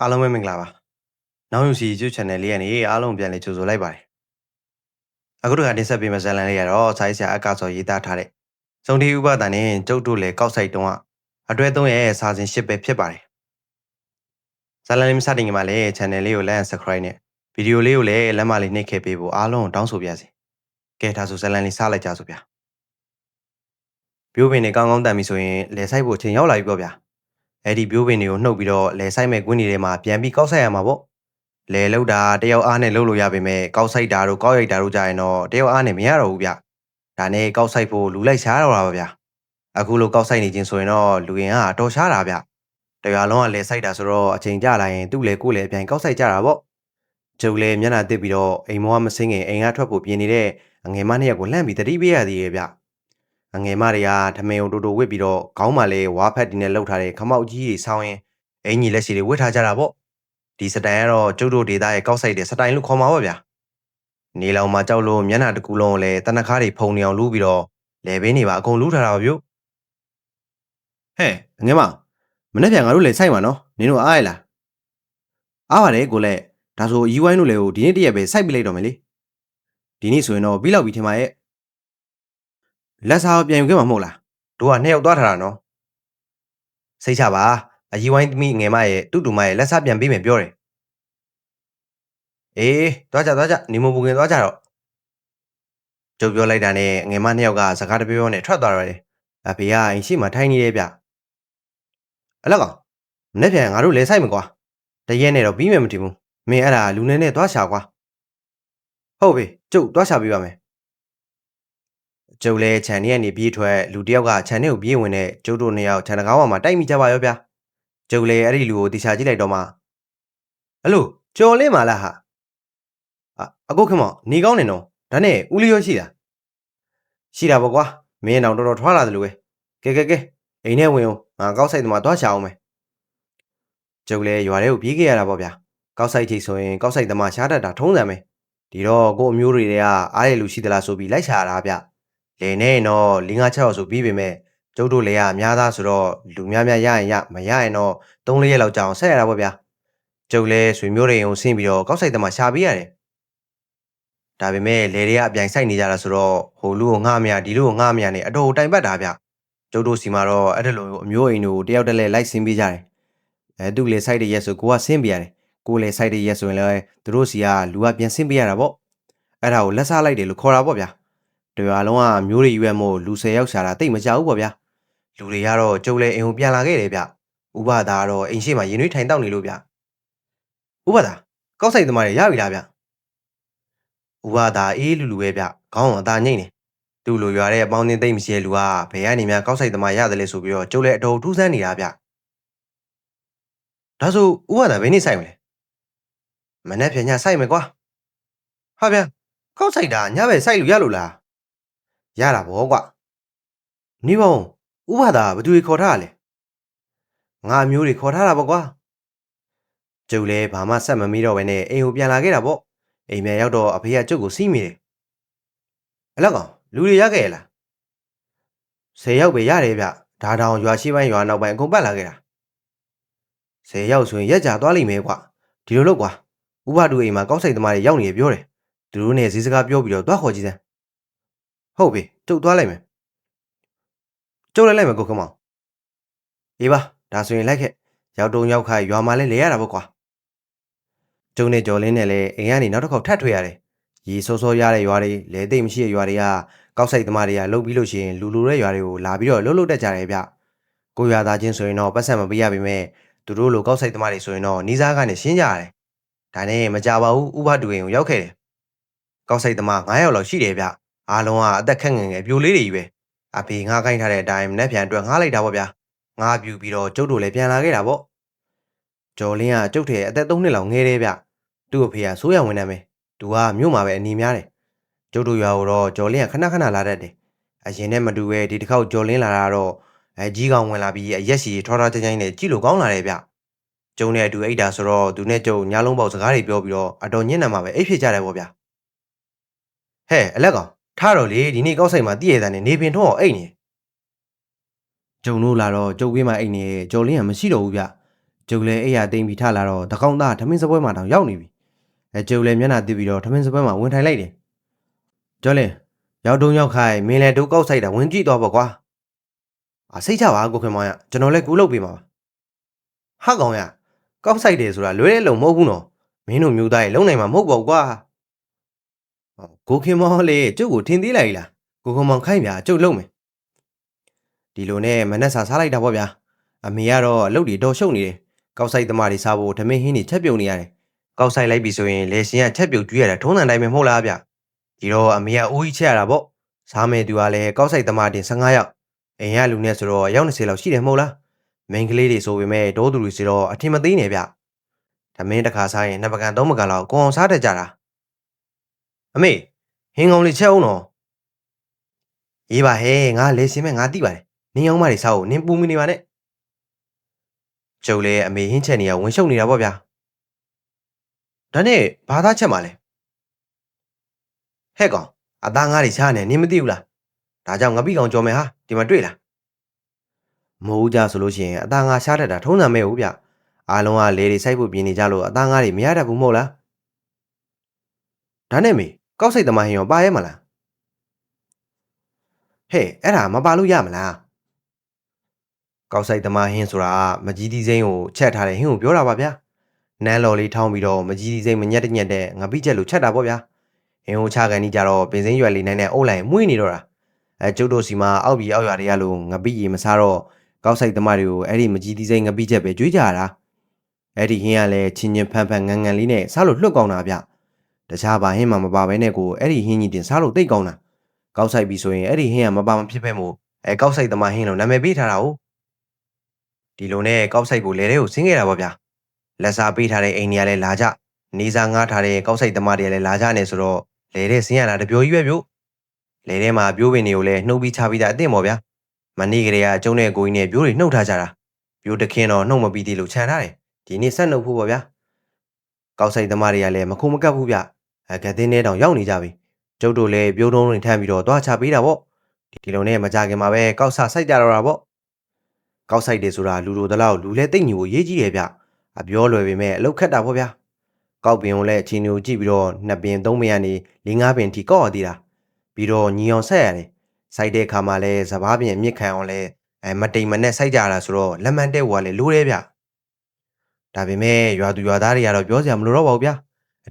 အားလုံးပဲမင်္ဂလာပါ။နောက်ယူစီ YouTube Channel လေးကနေအားလုံးပြန်လည်ကြိုဆိုလိုက်ပါတယ်။အခုတခါတင်ဆက်ပေးမယ့်ဇာတ်လမ်းလေးကတော့ဆိုင်းဆရာအကစောရေးသားထားတဲ့စုံဒီဥပဒဏ်နဲ့ကျုပ်တို့လည်းကောက်ဆိုင်တုံးကအတွဲသုံးရဲ့စာစဉ်၈ပဲဖြစ်ပါတယ်။ဇာတ်လမ်းလေးမစတင်ခင်မှာလည်း Channel လေးကို like and subscribe နဲ့ဗီဒီယိုလေးကိုလည်းလက်မလေးနှိပ်ခဲ့ပေးဖို့အားလုံးတောင်းဆိုပါရစေ။ကဲဒါဆိုဇာတ်လမ်းလေးစလိုက်ကြစို့ဗျာ။ပြိုးပင်တွေကောင်းကောင်းတန်ပြီဆိုရင်လဲဆိုင်ဖို့အချိန်ရောက်လာပြီပေါ့ဗျာ။ အဲ့ဒီပြိုးပင်တွေကိုနှုတ်ပြီးတော့လဲဆိုင်မဲ့ကွင်းတွေထဲမှာပြန်ပြီးကောက်ဆိုင်ရမှာပေါ့။လဲလောက်တာတယောက်အားနဲ့လှုပ်လို့ရပေမဲ့ကောက်ဆိုင်တာတို့ကောက်ရိုက်တာတို့ကြရင်တော့တယောက်အားနဲ့မရတော့ဘူးဗျ။ဒါနဲ့ကောက်ဆိုင်ဖို့လူလိုက်ရှားတော့တာပါဗျာ။အခုလိုကောက်ဆိုင်နေခြင်းဆိုရင်တော့လူရင်ကအတော်ရှားတာဗျ။တရွာလုံးကလဲဆိုင်တာဆိုတော့အချိန်ကြလာရင်သူ့လေကိုယ်လေအပြန်ကောက်ဆိုင်ကြတာပေါ့။ကျုပ်လည်းမျက်နှာတစ်ပြီးတော့အိမ်မောကမစင်းခင်အိမ်ကထွက်ဖို့ပြင်နေတဲ့အငယ်မနှစ်ယောက်ကိုလှမ်းပြီးတတိပေးရသေးရဲ့ဗျ။ အငယ်မတွေကထမင်းကိုတူတူဝစ်ပြီးတော့ခေါင်းမှာလဲဝါဖက်တီနဲ့လှုပ်ထားတဲ့ခမောက်ကြီးတွေဆောင်းရင်အင်ကြီးလက်ရှိတွေဝစ်ထားကြတာပေါ့။ဒီစတိုင်ကတော့ကျုပ်တို့ဒေတာရဲ့ကောက်ဆိုင်တဲ့စတိုင်လို့ခေါ်မှာပါဗျာ။နေလောင်မှာကြောက်လို့မျက်နှာတစ်ခုလုံးကိုလည်းတနခါးတွေဖုံနေအောင်လူးပြီးတော့လေဘင်းတွေပါအကုန်လူးထားတာပါဗျ။ဟဲ့ငယ်မမနေ့ပြန်ငါတို့လေဆိုင်ပါနော်နင်တို့အားရလားအားပါတယ်ကိုလည်းဒါဆိုယူဝိုင်းတို့လေကိုဒီနေ့တရက်ပဲစိုက်ပြလိုက်တော့မယ်လေဒီနေ့ဆိုရင်တော့ပြီးလောက်ပြီထင်ပါရဲ့ လက်စားပြန်ယူခဲ့မှာမဟုတ်လားတို့ကနှစ်ယောက်သွားထားတာနော်စိတ်ချပါအယူဝိုင်းသမီးငယ်မရဲ့တူတူမရဲ့လက်စားပြန်ပေးမယ်ပြောတယ်အေးသွားကြသွားကြနေမပူခင်သွားကြတော့ကျုပ်ပြောလိုက်တာနဲ့ငယ်မနှစ်ယောက်ကစကားတပြောပြောနဲ့ထွက်သွားတယ်အဖေကအိမ်ရှိမှထိုင်နေတယ်ဗျအလက်ကောင်မနေ့ပြန်ငါတို့လဲဆိုင်မကွာတရက်နဲ့တော့ပြီးမယ်မထင်ဘူးမင်းအဲ့ဒါလူနေနဲ့သွားရှာကွာဟုတ်ပြီကျုပ်သွားရှာပေးပါမယ် ကျုပ်လဲခြံထဲကနေပြေးထွက်လူတစ်ယောက်ကခြံထဲကိုပြေးဝင်တဲ့ကျုပ်တို့နှစ်ယောက်ခြံတကားပေါ်မှာတိုက်မိကြပါရောဗျာကျုပ်လဲအဲ့ဒီလူကိုတေချာကြည့်လိုက်တော့မှအလိုကြော်လင်းပါလားဟာအအခုခင်မနေကောင်းနေတော့ဒါနဲ့ဦးလျောရှိလားရှိတာပေါ့ကွာမင်းအောင်တော်တော်ထွားလာတယ်လို့ပဲကဲကဲကဲအိမ်ထဲဝင်အောင်ငါကောက်ဆိုင်သမားသွားရှာအောင်မယ်ကျုပ်လဲရွာထဲကိုပြေးခဲ့ရတာပေါ့ဗျာကောက်ဆိုင်ထိပ်ဆိုရင်ကောက်ဆိုင်သမားရှားတတ်တာထုံးစံပဲဒီတော့ကို့အမျိုးတွေကအားရလူရှိသလားဆိုပြီးလိုက်ရှာတာဗျ လေနဲ့တော့၄၅6ရောက်ဆိုပြီးပေမဲ့ကျုပ်တို့လေကအများသားဆိုတော့လူများများရရင်ရမရရင်တော့၃၄ရက်လောက်ကြာအောင်ဆက်ရတာပေါ့ဗျာကျုပ်လဲဆွေမျိုးတွေကိုဆင်းပြီးတော့ကောက်ဆိုင်သမားရှာပေးရတယ်ဒါပေမဲ့လေတွေကအပြိုင်ဆိုင်နေကြတာဆိုတော့ဟိုလူကိုငှားမရဒီလူကိုငှားမရနဲ့အတော်တိုင်ပတ်တာဗျကျုပ်တို့စီမှာတော့အဲ့ဒါလိုအမျိုးအိမ်တို့တယောက်တည်းလဲလိုက်ဆင်းပေးကြတယ်အဲသူ့လေဆိုင်တွေရက်ဆိုကိုကဆင်းပေးရတယ်ကိုလေဆိုင်တွေရက်ဆိုရင်လည်းသူတို့စီကလူကပြန်ဆင်းပေးရတာပေါ့အဲ့ဒါကိုလက်စားလိုက်တယ်လို့ခေါ်တာပေါ့ဗျာ တရွာလုံးကမျိုးတွေရွက်မို့လူ၁၀ယောက်ရှာတာတိတ်မကြဘူးပေါ့ဗျာလူတွေကတော့ကျုပ်လဲအိမ်ကိုပြန်လာခဲ့တယ်ဗျဥပဒါကတော့အိမ်ရှိမှရင်နှွေးထိုင်တောက်နေလို့ဗျဥပဒါကောက်ဆိုင်သမားတွေရပြီလားဗျဥပဒါအေးလူလူပဲဗျခေါင်းကအသာညိမ့်နေသူ့လိုရွာတဲ့အပေါင်းအသင်းသိမ့်မရှိတဲ့လူကဘယ်ကနေများကောက်ဆိုင်သမားရတယ်လဲဆိုပြီးတော့ကျုပ်လဲအတော်ထူးဆန်းနေတာဗျဒါဆိုဥပဒါဘယ်နေ့ဆိုင်မလဲမနေ့ပြန်ညဆိုင်မယ်ကွာဟာဗျကောက်ဆိုင်တာညဘက်ဆိုင်လို့ရလို့လား ရတာဗောကွနေပါဦးဥပဒါဘယ်သူတွေခေါ်ထားရလဲငါအမျိုးတွေခေါ်ထားတာပေါ့ကွာကျုပ်လည်းဘာမှဆက်မမီးတော့ဘဲနဲ့အိမ်ကိုပြန်လာခဲ့တာပေါ့အိမ်ပြန်ရောက်တော့အဖေကကျုပ်ကိုစီးမိတယ်အလောက်ကောင်လူတွေရခဲ့ရလားဆယ်ယောက်ပဲရတယ်ဗျဒါတောင်ရွာရှိပိုင်းရွာနောက်ပိုင်းအကုန်ပတ်လာခဲ့တာဆယ်ယောက်ဆိုရင်ရက်ကြသွားလိမ့်မယ်ကွဒီလိုလုပ်ကွာဥပဒူအိမ်မှာကောက်ဆိုင်သမားတွေရောက်နေရပြောတယ်သူတို့နဲ့ဈေးစကားပြောပြီးတော့တွားခေါ်ကြည့်စမ်း ဟုတ်ပြီကျုပ်သွားလိုက်မယ်ကျုပ်လိုက်လိုက်မယ်ကိုကမောင်အေးပါဒါဆိုရင်လိုက်ခဲ့ရောက်တုံရောက်ခိုင်ရွာမှာလဲလဲရတာပေါ့ကွာကျုံနဲ့ကြော်လင်းနဲ့လဲအိမ်ကနေနောက်တစ်ခေါက်ထပ်ထွေရတယ်ရေစောစောရတဲ့ရွာတွေလဲသိမ့်မရှိတဲ့ရွာတွေကကောက်ဆိုင်သမားတွေကလှုပ်ပြီးလို့ရှိရင်လူလူတဲ့ရွာတွေကိုလာပြီးတော့လှုပ်လှုပ်တတ်ကြတယ်ဗျကိုရွာသားချင်းဆိုရင်တော့ပတ်စံမပေးရပါပဲသူတို့လိုကောက်ဆိုင်သမားတွေဆိုရင်တော့နီးစားကနေရှင်းကြရတယ်ဒါနဲ့မကြပါဘူးဥပဒူအိမ်ကိုရောက်ခဲ့တယ်ကောက်ဆိုင်သမား9ယောက်လောက်ရှိတယ်ဗျ အားလုံးကအသက်ခက်ငယ်ငယ်ပြိုလေးတွေကြီးပဲအဖေငားခိုင်းထားတဲ့အတိုင်းမနေ့ပြန်အတွက်ငားလိုက်တာပေါ့ဗျာငားပြူပြီးတော့ကျုပ်တို့လည်းပြန်လာခဲ့တာပေါ့ကျော်လင်းကကျုပ်ထဲအသက်3နှစ်လောက်ငယ်တယ်ဗျသူ့အဖေကဆိုးရဝင်နေမယ်သူကမြို့မှာပဲအနီများတယ်ကျုပ်တို့ရွာကိုတော့ကျော်လင်းကခဏခဏလာတတ်တယ်အရင်နဲ့မတူပဲဒီတစ်ခေါက်ကျော်လင်းလာတာတော့အဲကြီးကောင်ဝင်လာပြီးအရက်စီထောထောချိုင်းချိုင်းနဲ့ကြည့်လို့ကောင်းလာတယ်ဗျကျုံနဲ့အတူအိတ်တာဆိုတော့သူနဲ့ကျုံညာလုံးပေါက်စကားတွေပြောပြီးတော့အတော်ညံ့နေမှာပဲအိတ်ဖြစ်ကြတယ်ပေါ့ဗျာဟဲ့အလက်ကောင် ထားတော့လေဒီနေ့ကောက်ဆိုင်မှာတည့်ရတဲ့နဲ့နေပင်ထုံးအောင်အိတ်နေကျုံတို့လာတော့ကျုပ်ဝေးမှအိတ်နေကျော်လင်းကမရှိတော့ဘူးဗျကျုပ်လည်းအိယာသိမ့်ပြီးထလာတော့တကောင်းသားထမင်းစပွဲမှာတောင်ရောက်နေပြီအဲကျုပ်လည်းမျက်နှာတစ်ပြီးတော့ထမင်းစပွဲမှာဝင်ထိုင်လိုက်တယ်ကျော်လင်းရောက်တုံးရောက်ခိုင်မင်းလည်းဒုကောက်ဆိုင်တာဝင်ကြည့်တော့ပေါ့ကွာအာစိတ်ချပါကိုခင်မောင်ရကျွန်တော်လည်းကူလုပ်ပေးမှာပါဟာကောင်ရကောက်ဆိုင်တယ်ဆိုတာလွဲတဲ့လုံမဟုတ်ဘူးနော်မင်းတို့မျိုးသားရဲ့လုံနိုင်မှာမဟုတ်ပါဘူးကွာဟော ကိုခင်မောင်လေကျုပ်ကိုထင်သေးလိုက်လားကိုခင်မောင်ခိုင်းပြကျုပ်လုံမယ်ဒီလိုနဲ့မနှက်စာစားလိုက်တာပေါ့ဗျာအမေကတော့အလုပ်တွေတော့ရှုပ်နေတယ်ကောက်ဆိုင်သမားတွေစားဖို့ဓမင်းဟင်းတွေချက်ပြုတ်နေရတယ်ကောက်ဆိုင်လိုက်ပြီဆိုရင်လေရှင်ကချက်ပြုတ်ကျွေးရတာထုံးစံတိုင်းပဲမဟုတ်လားဗျဒီတော့အမေကအိုးကြီးချက်ရတာပေါ့စားမယ်သူကလည်းကောက်ဆိုင်သမားတင်15ယောက်အိမ်ရလူနဲ့ဆိုတော့အယောက်20လောက်ရှိတယ်မဟုတ်လားမိန်းကလေးတွေဆိုပေမဲ့ဒေါသူတွေဆိုတော့အထင်မသေးနဲ့ဗျဓမင်းတစ်ခါစားရင်နှစ်ပကံသုံးပကံလောက်ကိုအောင်စားတတ်ကြတာ အမေဟင်းကောင်းလေးချက်အောင်တော့ရေးပါဟဲ့ငါလေရှင်မဲ့ငါတိပါတယ်နင်းအောင်မတွေစားဖို့နင်းပူမီနေပါနဲ့ကျုပ်လည်းအမေဟင်းချက်နေရဝင်ရှုပ်နေတာပေါ့ဗျာဒါနဲ့ဘာသာချက်မှလဲဟဲ့ကောင်အသားငါးတွေရှားနေနင်းမသိဘူးလားဒါကြောင့်ငပိကောင်ကြော်မယ်ဟာဒီမှာတွေ့လားမဟုတ်ကြဆိုလို့ရှိရင်အသားငါးရှားတတ်တာထုံးစံမဲ့ဟုတ်ဗျအားလုံးကလေတွေစိုက်ဖို့ပြင်နေကြလို့အသားငါးတွေမရတတ်ဘူးမဟုတ်လားဒါနဲ့မေ ကောက်စိတ်သမားဟင်ရောပါရဲမလားဟဲ့အဲ့ဒါမပါလို့ရမလားကောက်ဆိုင်သမားဟင်းဆိုတာမကြီးဒီစိမ့်ကိုချက်ထားတဲ့ဟင်းကိုပြောတာပါဗျာနန်းလော်လေးထောင်းပြီးတော့မကြီးဒီစိမ့်မညက်တညက်တဲ့ငပိချက်လို့ချက်တာပေါ့ဗျာဟင်းကိုချကန်ကြီးကြတော့ပင်စင်းရွယ်လေးနိုင်နဲ့အုပ်လိုက်မွေးနေတော့တာအဲကျုပ်တို့စီမှာအောက်ပြီးအောက်ရွာတွေကလို့ငပိရေမစားတော့ကောက်ဆိုင်သမားတွေကိုအဲ့ဒီမကြီးဒီစိမ့်ငပိချက်ပဲကြွေးကြရတာအဲ့ဒီဟင်းကလည်းချင်းချင်းဖန်ဖန်ငန်ငန်လေးနဲ့စားလို့လွတ်ကောင်းတာဗျ တခြားဘာဟင်းမှမပါဘဲနဲ့ကိုအဲ့ဒီဟင်းကြီးတင်စားလို့တိတ်ကောင်းတာကောက်ဆိုင်ပြီဆိုရင်အဲ့ဒီဟင်းကမပါမဖြစ်ဖက်မို့အဲကောက်ဆိုင်သမားဟင်းလို့နာမည်ပေးထားတာ哦ဒီလိုနဲ့ကောက်ဆိုင်ကိုလဲတဲ့ကိုဆင်းခဲ့တာပေါ့ဗျာလက်စားပေးထားတဲ့အိမ်တွေကလည်းလာကြနေစားငားထားတဲ့ကောက်ဆိုင်သမားတွေကလည်းလာကြနေဆိုတော့လဲတဲ့ဆင်းရတာတပြောကြီးပဲဗျို့လဲတဲ့မှာပြိုးပင်တွေကိုလည်းနှုတ်ပြီးချပြီးသားအသင့်ပေါ့ဗျာမနေ့ကလေးကကျုံတဲ့ကိုကြီးနဲ့ပြိုးတွေနှုတ်ထားကြတာပြိုးတခင်းတော့နှုတ်မပြီးသေးလို့ခြံထားတယ်ဒီနေ့ဆက်နှုတ်ဖို့ပေါ့ဗျာကောက်ဆိုင်သမားတွေကလည်းမခုမကပ်ဘူးဗျ အကတဲ့နဲ့တောင်ရောက်နေကြပြီကျုပ်တို့လည်းပြိုးတုံးတွေထမ်းပြီးတော့တွားချပေးတာပေါ့ဒီလိုနဲ့မကြခင်မှာပဲကောက်ဆစိုက်ကြတော့တာပေါ့ကောက်ဆိုင်တယ်ဆိုတာလူတို့တလောက်လူလဲတိတ်ညီကိုရေးကြည့်တယ်ဗျအပြောလွယ်ပေမဲ့အလုတ်ခက်တာပေါ့ဗျာကောက်ပင်ကိုလည်းအချင်းကိုကြည့်ပြီးတော့နှစ်ပင်သုံးပင်ကနေ၄၅ပင်ထိကောက်ရသေးတာပြီးတော့ညီအောင်ဆက်ရတယ်စိုက်တဲ့အခါမှာလည်းစပားပင်အမြင့်ခံအောင်လဲအဲမတိမ်မနဲ့စိုက်ကြတာဆိုတော့လက်မှန်တဲ့ဟိုကလည်းလိုးတယ်ဗျဒါပေမဲ့ရွာသူရွာသားတွေကတော့ပြောစရာမလိုတော့ပါဘူးဗျ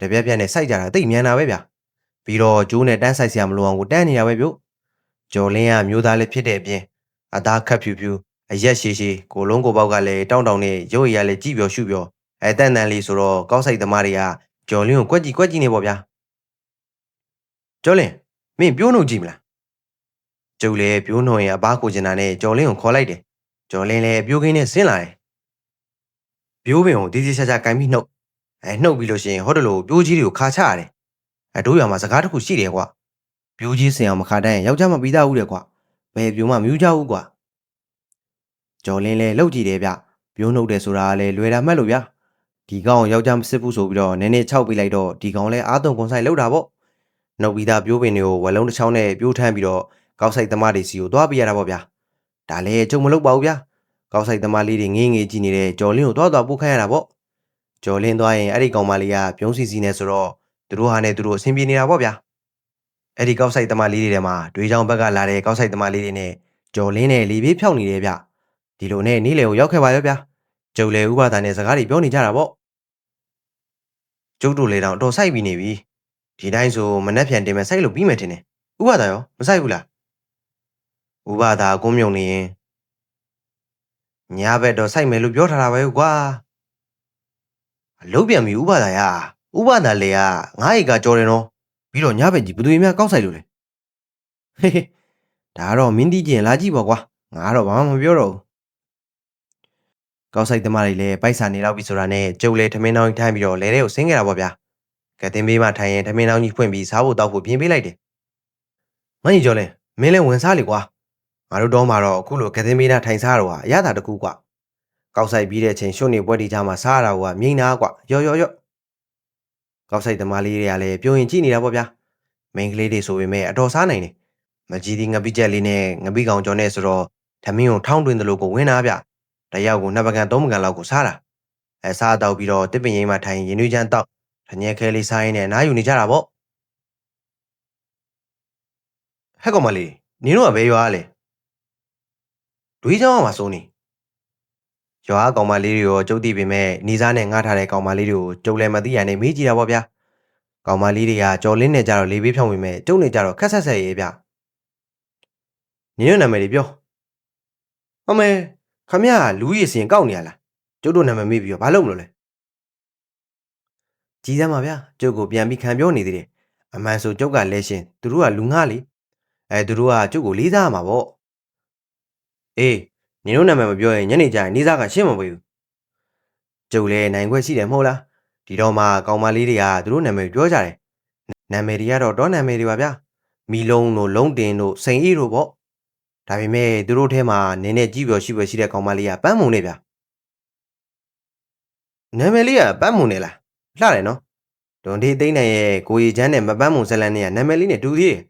တပြက်ပြက်နဲ့စိုက်ကြတာတိတ်မြန်တာပဲဗျပြီးတော့ကျိုးနဲ့တန်းစိုက်စရာမလိုအောင်ကိုတန်းနေတာပဲဗျကျော်လင်းကမျိုးသားလေးဖြစ်တဲ့အပြင်အသားခတ်ဖြူဖြူအရက်ရှိရှိကိုလုံးကိုပေါက်ကလည်းတောင်းတောင်းနဲ့ရုပ်ရည်ရလည်းကြည့်ပြောရှုပြောအဲတန်တန်လေးဆိုတော့ကောက်ဆိုင်သမားတွေကကျော်လင်းကိုကွက်ကြည့်ကွက်ကြည့်နေပေါ့ဗျာကျော်လင်းမင်းပြိုးနှုတ်ကြည့်မလားကျုပ်လည်းပြိုးနှုတ်ရင်အဘကိုကျင်တာနဲ့ကျော်လင်းကိုခေါ်လိုက်တယ်ကျော်လင်းလည်းပြိုးကင်းနဲ့ဆင်းလာတယ်ပြိုးပင်ကိုတီးတီးချာချာကင်ပြီးနှုတ် အဲနှုတ်ပြီးလို့ရှိရင်ဟောတလို့ပြိုးကြီးတွေကိုခါချရတယ်အဲတို့ရွာမှာစကားတစ်ခုရှိတယ်ကွာပြိုးကြီးစင်အောင်မခါတန်းရင်ယောက်ျားမပြီးသားဘူးတဲ့ကွာဘယ်ပြိုးမှမယူကြဘူးကွာကျော်လင်းလဲလှုပ်ကြည့်တယ်ဗျပြိုးနှုတ်တယ်ဆိုတာကလည်းလွယ်တာမှတ်လို့ဗျဒီကောင်ယောက်ျားမစစ်ဘူးဆိုပြီးတော့နည်းနည်းခြောက်ပေးလိုက်တော့ဒီကောင်လဲအာတုံကွန်ဆိုင်လှုပ်တာပေါ့နှုတ်ပြီးသားပြိုးပင်တွေကိုဝက်လုံးတစ်ချောင်းနဲ့ပြိုးထမ်းပြီးတော့ကောက်ဆိုင်သမားတွေစီကိုသွားပြရတာပေါ့ဗျာဒါလည်းကြုံမလုပ်ပါဘူးဗျာကောက်ဆိုင်သမားလေးတွေငေးငေးကြည့်နေတဲ့ကျော်လင်းကိုသွားသွားပို့ခိုင်းရတာပေါ့ ကျော်လင်းသွားရင်အဲ့ဒီကောင်မလေးကပြုံးစီစီနေဆိုတော့သူတို့ဟာနဲ့သူတို့အဆင်ပြေနေတာပေါ့ဗျာအဲ့ဒီကောက်ဆိုင်သမားလေးတွေထဲမှာတွေးချောင်းဘက်ကလာတဲ့ကောက်ဆိုင်သမားလေးတွေနဲ့ကျော်လင်းနဲ့လီပြေးဖြောက်နေတယ်ဗျဒီလိုနဲ့နီးလေကိုရောက်ခဲ့ပါရောဗျာကျုပ်လေဥပဒါနဲ့စကားတွေပြောနေကြတာပေါ့ကျုပ်တို့လေတောင်တော်ဆိုင်ပြီးနေပြီဒီတိုင်းဆိုမနှက်ပြန်တင်မဲ့စိုက်လို့ပြီးမယ်ထင်တယ်ဥပဒါရောမဆိုင်ဘူးလားဥပဒါကုန်းမြုံနေရင်ညာဘက်တော့စိုက်မယ်လို့ပြောထားတာပဲကွာ အလုပ်ပြန်ပြီဥပဒါရဥပဒါလေကငါးဧကကြော်တယ်နော်ပြီးတော့ညာဘက်ကြီးဘယ်သူများကောက်ဆိုင်လို့လဲဟေးဟေးဒါကတော့မင်းတီးကျင်လာကြည့်ပါကွာငါတော့ဘာမှမပြောတော့ဘူးကောက်ဆိုင်သမားတွေလည်းပိုက်ဆံနေတော့ပြီဆိုတာနဲ့ကျုပ်လည်းထမင်းတောင်းကြီးထိုင်းပြီးတော့လဲတဲ့ကိုဆင်းခဲ့တာပေါ့ဗျာကတင်ပေးမှထိုင်ရင်ထမင်းတောင်းကြီးဖွင့်ပြီးစားဖို့တောက်ဖို့ပြင်ပေးလိုက်တယ်မကြီးကျော်လဲမင်းလည်းဝင်စားလေကွာငါတို့တော့မှာတော့အခုလိုကတင်ပေးတာထိုင်စားတော့ဟာအရသာတကူကွာ ကောက်ဆိုင်ပြီးတဲ့အချိန်ရှုံနေပွဲတီချာမှာစားရတာကမြိန်နာကွာရော့ရော့ရော့ကောက်ဆိုင်သမားလေးတွေကလည်းပြုံရင်ကြည့်နေတာပေါ့ဗျာမိန်းကလေးတွေဆိုပေမဲ့အတော်စားနိုင်တယ်မကြီးဒီငပိချက်လေးနဲ့ငပိကောင်ကျော်နဲ့ဆိုတော့ထမင်းကိုထောင်းတွင်တယ်လို့ကိုဝင်တာဗျတယောက်ကိုနှစ်ပကံသုံးပကံလောက်ကိုစားတာအဲစားတော့ပြီးတော့တစ်ပင်ရိမ်မှာထိုင်ရင်နွေးချမ်းတောက်ထညက်ခဲလေးစားရင်းနဲ့နားယူနေကြတာပေါ့ဟဲ့ကောင်မလေးနင်တို့ကဘယ်ရွာလဲဒွေးချောင်းမှာစိုးနေ ရွာကောင်မလေးတွေရောကျုပ်သိပေမဲ့နေစားနဲ့ငှားထားတဲ့ကောင်မလေးတွေကိုကျုပ်လည်းမသိရနဲ့မေးကြည့်တာပေါ့ဗျာကောင်မလေးတွေကကြော်လင်းနေကြတော့လေဘေးဖြောင်းဝင်မဲ့ကျုပ်နေကြတော့ခက်ဆက်ဆက်ရေးဗျနင်တို့နာမည်တွေပြောအမေခမရလူကြီးစင်ကောက်နေရလားကျုပ်တို့နာမည်မေးပြီးတော့ဘာလုပ်မလို့လဲကြီးစမ်းပါဗျာကျုပ်ကိုပြန်ပြီးခံပြောနေသေးတယ်အမှန်ဆိုကျုပ်ကလဲရှင်သူတို့ကလူငှားလေအဲသူတို့ကကျုပ်ကိုလေးစားရမှာပေါ့အေး နင်တို့နာမည်မပြောရင်ညနေကျရင်နေစားကရှင်းမပေးဘူးကျုပ်လည်းနိုင်ခွက်ရှိတယ်မဟုတ်လားဒီတော့မှကောင်မလေးတွေကသူတို့နာမည်ပြောကြတယ်နာမည်တွေကတော့တော့နာမည်တွေပါဗျာမီလုံးတို့လုံးတင်တို့စိန်အေးတို့ပေါ့ဒါပေမဲ့သူတို့ထဲမှာနင်းနဲ့ကြည့်ပြောရှိပြောရှိတဲ့ကောင်မလေးကပန်းမုံနေဗျာနာမည်လေးကပန်းမုံနေလားလှတယ်နော်ဒွန်ဒီသိန်းနိုင်ရဲ့ကိုရီချမ်းနဲ့မပန်းမုံဇလန်နဲ့ကနာမည်လေးနဲ့တူသေးတယ်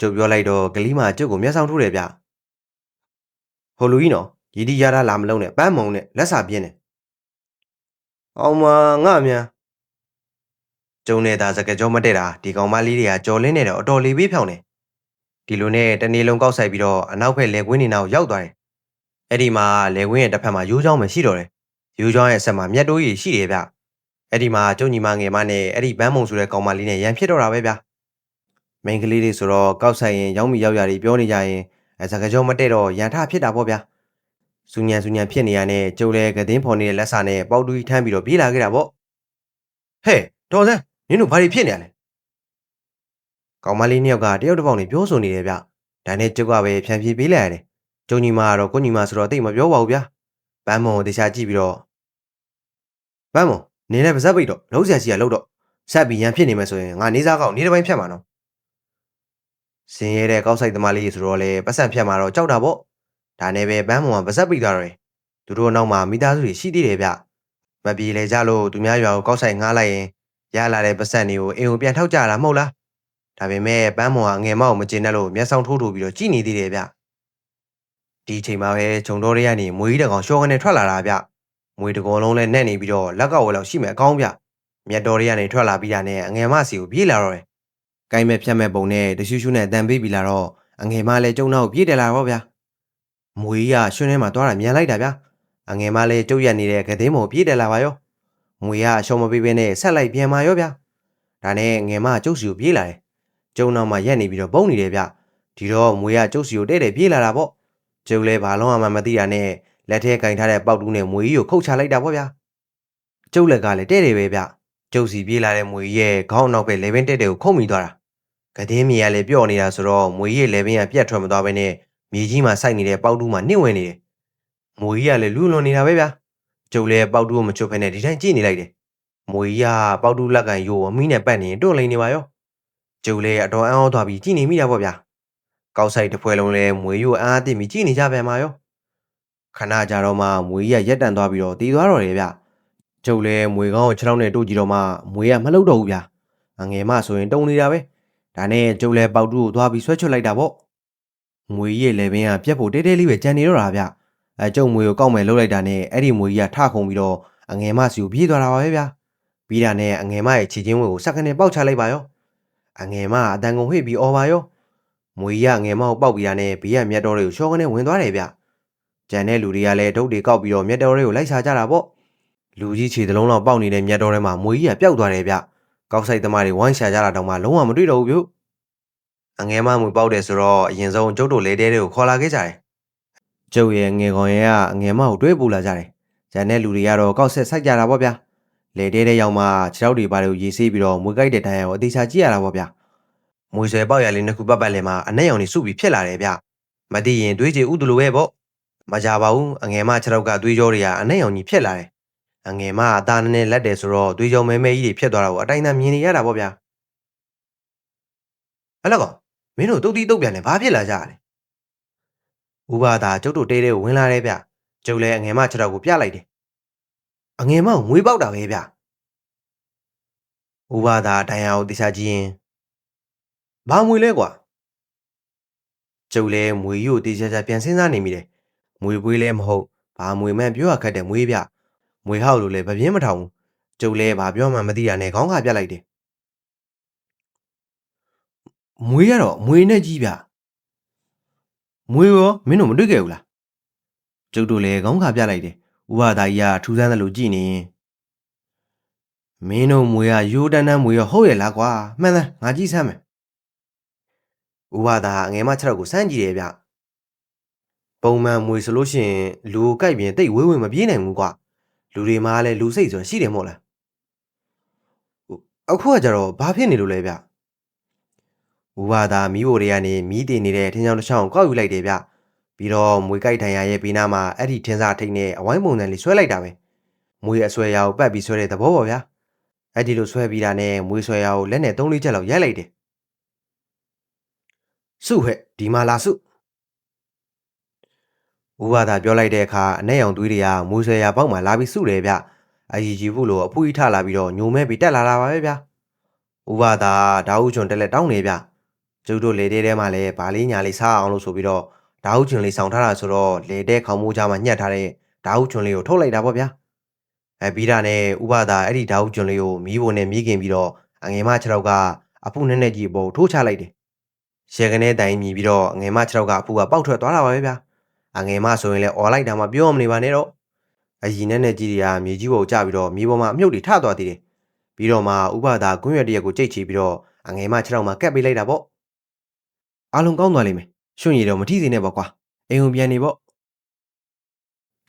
ကျုပ်ပြောလိုက်တော့ကလေးမကျုပ်ကိုမျက်စောင်းထိုးတယ်ဗျ ဟိုလူကြီးနော်ရည်ဒီရတာလာမလုံးနဲ့ပန်းမုံနဲ့လက်စာပြင်းတယ်အောင်မငါမြန်ကျုံနေတာစကကြောမတက်တာဒီကောင်မလေးတွေကကြော်လင်းနေတော့အတော်လေးပေးဖြောင်းတယ်ဒီလိုနဲ့တနေ့လုံးကောက်ဆိုင်ပြီးတော့အနောက်ဘက်လေကွင်းနေနောက်ရောက်သွားတယ်အဲ့ဒီမှာလေကွင်းရဲ့တစ်ဖက်မှာရိုးချောင်းမှရှိတော့တယ်ရိုးချောင်းရဲ့ဆက်မှာမြတ်တိုးကြီးရှိတယ်ဗျအဲ့ဒီမှာကျုံညီမငယ်မနဲ့အဲ့ဒီဘန်းမုံဆိုတဲ့ကောင်မလေးနဲ့ရန်ဖြစ်တော့တာပဲဗျမိန်းကလေးတွေဆိုတော့ကောက်ဆိုင်ရင်ရောက်မိရောက်ရတွေပြောနေကြရင် အဲစကကြောမတက်တော့ရန်ထဖြစ်တာပေါ့ဗျာစူညံစူညံဖြစ်နေရတဲ့ကျုံလေကတင်းဖော်နေတဲ့လက်စာနဲ့ပေါက်တူးထမ်းပြီးတော့ပြေးလာခဲ့တာပေါ့ဟဲ့တော်စမ်းနင်တို့ဘာတွေဖြစ်နေရလဲကောင်မလေးနှစ်ယောက်ကတယောက်တစ်ပေါက်နေပြောဆိုနေတယ်ဗျဒါနဲ့ကျုပ်ကပဲဖြန်ပြေးပေးလိုက်ရတယ်ကျုံညီမကတော့ကိုညီမဆိုတော့တိတ်မပြောပါဘူးဗျာပန်းမုံကိုတခြားကြည့်ပြီးတော့ပန်းမုံနေနဲ့ပါဇက်ပိတ်တော့လုံးဆရာကြီးကလှုပ်တော့ဆက်ပြီးရန်ဖြစ်နေမယ်ဆိုရင်ငါနေစားကောက်နေတစ်ပိုင်းဖြတ်မှာနော် စင်ရဲတဲ့ကောက်ဆိုင်သမားလေးဆိုတော့လေပတ်စံဖြတ်မှာတော့ကြောက်တာပေါ့ဒါနဲ့ပဲပန်းမုံကပါဇက်ပိတ်သွားတော့တယ်သူတို့နောက်မှာမိသားစုတွေရှိသေးတယ်ဗျမပြေလေကြလို့သူများရွာကိုကောက်ဆိုင်ငှားလိုက်ရင်ရလာတဲ့ပတ်စံတွေကိုအိမ်ကိုပြန်ထောက်ကြတာမဟုတ်လားဒါပေမဲ့ပန်းမုံကအငယ်မောက်မကျင်တတ်လို့မျက်စောင်းထိုးထိုးပြီးတော့ကြည်နေသေးတယ်ဗျဒီချိန်မှာပဲဂျုံတော်တွေကနေမွေးတကောင်ရှော့ကနေထွက်လာတာဗျမွေးတကောင်လုံးလည်းနဲ့နေပြီးတော့လက်ကဝဲလောက်ရှိမယ်အကောင်းဗျမြတ်တော်တွေကနေထွက်လာပြီးတာနဲ့အငယ်မစီကိုပြေးလာတော့တယ် ကိုင်းမဲ့ဖြတ်မဲ့ပုံနဲ့တရှူးရှူးနဲ့တန်ပေးပြီးလာတော့အငယ်မလည်းကျုံနောက်ပြေးတယ်လာတော့ဗျမွေးကရွှင်းထဲမှာသွားတာမြန်လိုက်တာဗျအငယ်မလည်းကျုပ်ရက်နေတဲ့ကတဲ့မုံပြေးတယ်လာပါရောမွေကရှော့မပေးဘဲနဲ့ဆက်လိုက်ပြန်มาရောဗျဒါနဲ့ငယ်မကျုပ်စီကိုပြေးလာတယ်ကျုံနောက်မှာရက်နေပြီးတော့ပုံနေတယ်ဗျဒီတော့မွေကကျုပ်စီကိုတဲ့တဲ့ပြေးလာတာပေါ့ကျုပ်လည်းဘာလုံးမှမသိတာနဲ့လက်ထဲကင်ထားတဲ့ပေါက်တူးနဲ့မွေကြီးကိုခုတ်ချလိုက်တာပေါ့ဗျာကျုပ်လက်ကလည်းတဲ့တယ်ပဲဗျ ကျုပ်စီပြေးလာတဲ့မွေကြီးရဲ့ခေါင်းနောက်ပဲလေဘင်းတဲ့တဲ့ကိုခုတ်မိသွားတာကတဲ့မြေကလည်းပြော့နေတာဆိုတော့မွေကြီးရဲ့လေဘင်းကပြတ်ထွက်မသွားဘဲနဲ့မြေကြီးမှာစိုက်နေတဲ့ပေါက်တူးမှာနှိမ့်ဝင်နေတယ်မွေကြီးကလည်းလူလွန်နေတာပဲဗျာကျုပ်လည်းပေါက်တူးကိုမချွတ်ဖဲနဲ့ဒီတိုင်းကြည့်နေလိုက်တယ်မွေကြီးကပေါက်တူးလက်ကန်ယိုအမီးနဲ့ပတ်နေရင်တွန့်လိန်နေပါရောကျုပ်လည်းအတော်အံ့ဩသွားပြီးကြည့်နေမိတာပေါ့ဗျာကောက်ဆိုင်တစ်ဖွဲလုံးလဲမွေရိုးအားအသင့်ပြီးကြည့်နေကြပြန်ပါရောခဏကြာတော့မှမွေရရက်တန်သွားပြီးတော့တီးသွားတော့တယ်ဗျ ကျုပ်လဲမွေကောင်းကိုခြေထောက်နဲ့တို့ကြည့်တော့မှမွေရမလှုပ်တော့ဘူးဗျအငယ်မဆိုရင်တုံနေတာပဲဒါနဲ့ကျုပ်လဲပေါက်တူးကိုသွားပြီးဆွဲချွတ်လိုက်တာပေါ့မွေရဲ့လေပင်ကပြက်ဖို့တဲတဲလေးပဲကြံနေတော့တာဗျအဲကျုပ်မွေကိုကောက်မယ်လှုပ်လိုက်တာနဲ့အဲ့ဒီမွေကြီးကထခုံပြီးတော့အငယ်မစီကိုပြေးသွားတာပါပဲဗျပြီးတာနဲ့အငယ်မရဲ့ခြေချင်းဝဲကိုစက္ကနဲ့ပေါက်ချလိုက်ပါရောအငယ်မအတန်ကုန်ဟိတ်ပြီးអော်ပါရောမွေရငယ်မောက်ပေါက်ပြီးတာနဲ့ဘေးကမြတ်တော်တွေကိုရှော့ကနေဝင်သွားတယ်ဗျ။ကြံတဲ့လူတွေကလည်းဒုတ်တွေကောက်ပြီးတော့မြတ်တော်တွေကိုလိုက်ရှာကြတာပေါ့။ လူကြီးခြေသလုံးလောက်ပေါက်နေတဲ့မြတ်တော်တွေမှာမွေကြီးကပျောက်သွားတယ်ဗျ။ကောက်ဆိုင်သမားတွေဝိုင်းရှာကြတာတောင်မှလုံးဝမတွေ့တော့ဘူးဗျ။အငယ်မမွေပေါက်တယ်ဆိုတော့အရင်ဆုံးကျုပ်တို့လေတဲတွေကိုခေါ်လာခဲ့ကြတယ်။ကျုပ်ရဲ့ငယ်ကောင်ရဲ့ကအငယ်မကိုတွေးပူလာကြတယ်။ကြံတဲ့လူတွေကတော့ကောက်ဆက်ဆိုင်ကြတာပေါ့ဗျာ။လေတဲတဲ့ရောက်မှခြေထောက်တွေပါတွေကိုရေးဆေးပြီးတော့မွေကြိုက်တဲ့တန်းရောအသေးချာကြည့်ရတာပေါ့ဗျာ။မွေဆွဲပေါက်ရလေးနှစ်ခုပတ်ပတ်လည်မှာအနက်ရောင်တွေစုပြီးဖြစ်လာတယ်ဗျမသိရင်တွေးကြည့်ဥဒလိုပဲပေါ့မကြပါဘူးအငယ်မခြေထောက်ကတွေးကြောတွေကအနက်ရောင်ကြီးဖြစ်လာတယ် အငယ်မအသားနည်းနည်းလက်တယ်ဆိုတော့တွေးကြောမဲမဲကြီးတွေဖြစ်သွားတာကိုအတိုင်းသားမြင်နေရတာပေါ့ဗျာအဲ့လောကမင်းတို့တုတ်တီးတုတ်ပြန်လဲဘာဖြစ်လာကြရလဲဥပါသာကျုပ်တို့တဲတဲကိုဝင်လာတယ်ဗျကျုပ်လည်းအငယ်မခြေထောက်ကိုပြလိုက်တယ်အငယ်မငွေပေါက်တာပဲဗျဥပါသာတန်ရာကိုတရားကြည့်ရင်ဘာမွေလဲကွာကျုပ်လဲမွေရို့တေးချာချာပြန်စဉ်းစားနေမိတယ်မွေပွေးလဲမဟုတ်ဘာမွေမှန်ပြောရခက်တဲ့မွေးဗျ မွေဟောက်လို့လည်းဗပြင်းမထောင်ဘူးကျုပ်လည်းဘာပြောမှမသိရနဲ့ခေါင်းခါပြတ်လိုက်တယ်မွေကတော့မွေနဲ့ကြီးဗျမွေရောမင်းတို့မတွေ့ခဲ့ဘူးလားကျုပ်တို့လည်းခေါင်းခါပြတ်လိုက်တယ်ဥပဒါကြီးကထူးဆန်းတယ်လို့ကြည်နေရင်မင်းတို့မွေကရိုးတန်းတန်းမွေရောဟုတ်ရဲ့လားကွာမှန်တယ်ငါကြည့်စမ်းမယ်ဥပဒါငယ်မ6တော့ကိုစမ်းကြည့်တယ်ဗျပုံမှန်မွေဆိုလို့ရှိရင်လူကိုကြိုက်ပြင်တိတ်ဝေးဝေးမပြေးနိုင်ဘူးကွာ လူတွေမှာလည်းလူစိတ်ဆိုတာရှိတယ်မို့လားအခုကကြတော့ဘာဖြစ်နေလို့လဲဗျဥပဒါမီးဘိုတွေကနေမီးတင်နေတဲ့ထင်းချောင်းတစ်ချောင်းကောက်ယူလိုက်တယ်ဗျပြီးတော့မွေကြိုက်ထိုင်ရရဲ့ဘေးနားမှာအဲ့ဒီထင်းစားထိတ်နဲ့အဝိုင်းပုံစံလေးဆွဲလိုက်တာပဲမွေအဆွဲရကိုပတ်ပြီးဆွဲတဲ့သဘောပေါ့ဗျာအဲ့ဒီလိုဆွဲပြီးတာနဲ့မွေဆွဲရကိုလက်နဲ့၃-၄ချက်လောက်ရိုက်လိုက်တယ်စုဟဲ့ဒီမှာလာစု ဥပဒါပြောလိုက်တဲ့အခါအနဲ့ရောင်သွေးတွေကမွေဆွဲရပေါက်မှလာပြီးစုတယ်ဗျအကြီးကြီးဖို့လို့အဖူကြီးထလာပြီးတော့ညိုမဲပြီးတက်လာတာပါပဲဗျဥပဒါဓာဟုချွန်တက်လက်တောင်းနေဗျကျုပ်တို့လေတဲထဲမှာလည်းဗာလေးညာလေးစားအောင်လို့ဆိုပြီးတော့ဓာဟုချွန်လေးဆောင်ထားတာဆိုတော့လေတဲခေါင်းမိုးကြားမှာညှက်ထားတဲ့ဓာဟုချွန်လေးကိုထုတ်လိုက်တာပေါ့ဗျာအဲပြီးတာနဲ့ဥပဒါအဲ့ဒီဓာဟုချွန်လေးကိုမီးပုံနဲ့မီးခင်ပြီးတော့အငယ်မ6ယောက်ကအဖုနဲ့နဲ့ကြီးအပေါ်ထိုးချလိုက်တယ်ရေကနေတိုင်မြည်ပြီးတော့အငယ်မ6ယောက်ကအဖုကပေါက်ထွက်သွားတာပါပဲဗျာ အငယ်မဆိုရင်လည်းអော်လိုက်တာမှပြောမနေပါနဲ့တော့အကြီးနဲ့နဲ့ကြီးတွေကမြေကြီးပေါ်ကျပြီးတော့မြေပေါ်မှာအမြုပ်တွေထသွားသေးတယ်ပြီးတော့မှဥပဒါကွင်းရွက်တရက်ကိုကြိတ်ချီပြီးတော့အငယ်မ6ယောက်မှာကက်ပေးလိုက်တာပေါ့အားလုံးကောင်းသွားလိမ့်မယ်ရွှွင့်ရည်တော့မထီးစေနဲ့ပေါ့ကွာအိမ်ုံပြန်နေပေါ့